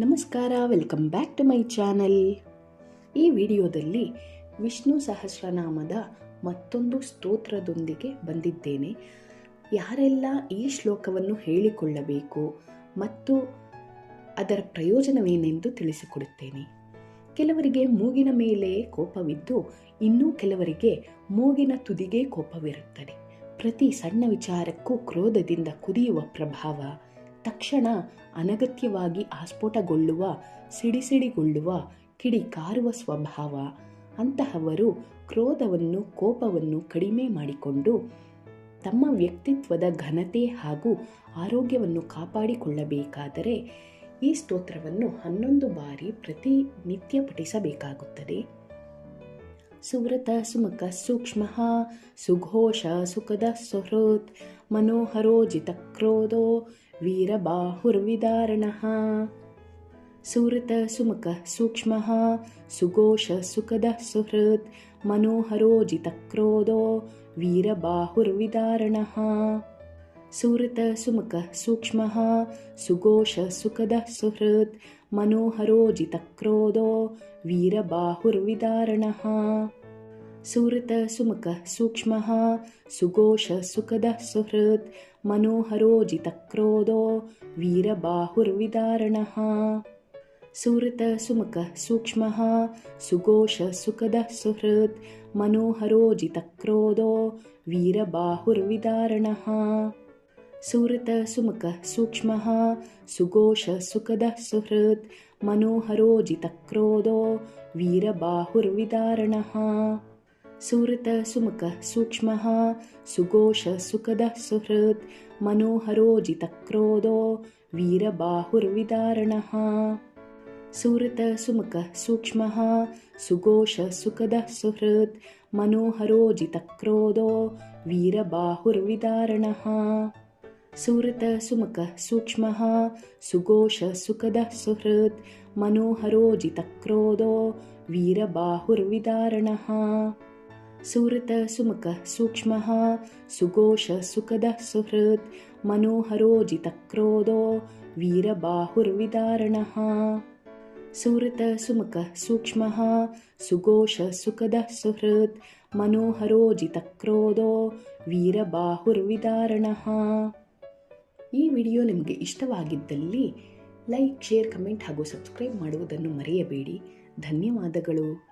ನಮಸ್ಕಾರ, welcome back to my channel. ಈ ವಿಡಿಯೋದಲ್ಲಿ ವಿಷ್ಣು ಸಹಸ್ರನಾಮದ ಮತ್ತೊಂದು ಸ್ತೋತ್ರದೊಂದಿಗೆ ಬಂದಿದ್ದೇನೆ. ಯಾರೆಲ್ಲ ಈ ಶ್ಲೋಕವನ್ನು ಹೇಳಿಕೊಳ್ಳಬೇಕು ಮತ್ತು ಅದರ ಪ್ರಯೋಜನವೇನೆಂದು ತಿಳಿಸಿಕೊಡುತ್ತೇನೆ. ಕೆಲವರಿಗೆ ಮೂಗಿನ ಮೇಲೆ ಕೋಪವಿದ್ದು, ಇನ್ನೂ ಕೆಲವರಿಗೆ ಮೂಗಿನ ತುದಿಗೆ ಕೋಪವಿರುತ್ತದೆ. ಪ್ರತಿ ಸಣ್ಣ ವಿಚಾರಕ್ಕೂ ಕ್ರೋಧದಿಂದ ಕುದಿಯುವ ಪ್ರಭಾವ. ತಕ್ಷಣ ಅನಗತ್ಯವಾಗಿ ಆಸ್ಫೋಟಗೊಳ್ಳುವ, ಸಿಡಿಸಿಡಿಗೊಳ್ಳುವ, ಕಿಡಿಕಾರುವ ಸ್ವಭಾವ. ಅಂತಹವರು ಕ್ರೋಧವನ್ನು, ಕೋಪವನ್ನು ಕಡಿಮೆ ಮಾಡಿಕೊಂಡು ತಮ್ಮ ವ್ಯಕ್ತಿತ್ವದ ಘನತೆ ಹಾಗೂ ಆರೋಗ್ಯವನ್ನು ಕಾಪಾಡಿಕೊಳ್ಳಬೇಕಾದರೆ ಈ ಸ್ತೋತ್ರವನ್ನು ಹನ್ನೊಂದು ಬಾರಿ ಪ್ರತಿನಿತ್ಯ ಪಠಿಸಬೇಕಾಗುತ್ತದೆ. ಸುವ್ರತ ಸುಮುಖ ಸೂಕ್ಷ್ಮ, ಸುಘೋಷ ಸುಖದ ಸುಹೃತ್ ಮನೋಹರೋ वीरबाहुर्विदारणः। सुहृतसुमुखसूक्ष्मः सुघोषसुखदः सुहृत् मनोहरोजितक्रोधो वीरबाहुर्विदारणः। सुहृतसुमुखः सूक्ष्मः सुघोषसुखदः सुहृत् मनोहरोजितक्रोधो वीरबाहुर्विदारणः। सुहृतः सुमुखः सूक्ष्मः सुहृतसुमुखसूक्ष्मः सुघोषसुखदः सुहृत् मनोहरोजितक्रोधो वीरबाहुर्विदारणः। सुहृतः सुमुखः सूक्ष्मः सुहृतसुमुखसूक्ष्मः सुघोषसुखदः सुहृत् मनोहरोजितक्रोधो वीरबाहुर्विदारणः। सुहृतः सुमुखः सूक्ष्मः सुहृतसुमुखसूक्ष्मः सुघोषसुखदः सुहृत् मनोहरोजितक्रोधो वीरबाहुर्विदारणः। सुहृतः सुमुखः सूक्ष्मः सुहृतसुमुखसूक्ष्मः सुघोषसुखदः सुहृत् मनोहरोजितक्रोधो वीरबाहुर्विदारणः सुहृतः सुमुखः सूक्ष्मः सुहृतसुमुखसूक्ष्मः सुघोषसुखदः सुहृत् मनोहरोजितक्रोधो वीरबाहुर्विदारणः सुहृतः सुमुखः सूक्ष्मः सुहृतसुमुखसूक्ष्मः सुघोषसुखदः सुहृत् मनोहरोजितक्रोधो वीरबाहुर्विदारणः ಸುಹೃತ್ ಸುಮುಖ ಸೂಕ್ಷ್ಮ ಸುಘೋಷ ಸುಖದ ಸುಹೃತ್ ಮನೋಹರೋ ವೀರ ವೀರಬಾಹುರ್ವಿದಾರಣ ಸುಹೃತ ಸುಮುಖ ಸೂಕ್ಷ್ಮ ಸುಘೋಷ ಸುಖದ ಸುಹೃತ್ ಮನೋಹರೋಜಿತ ಕ್ರೋಧೋ ವೀರಬಾಹುರ್ವಿದಾರಣ ಈ ವಿಡಿಯೋ ನಿಮಗೆ ಇಷ್ಟವಾಗಿದ್ದಲ್ಲಿ ಲೈಕ್, ಶೇರ್, ಕಮೆಂಟ್ ಹಾಗೂ ಸಬ್ಸ್ಕ್ರೈಬ್ ಮಾಡುವುದನ್ನು ಮರೆಯಬೇಡಿ. ಧನ್ಯವಾದಗಳು.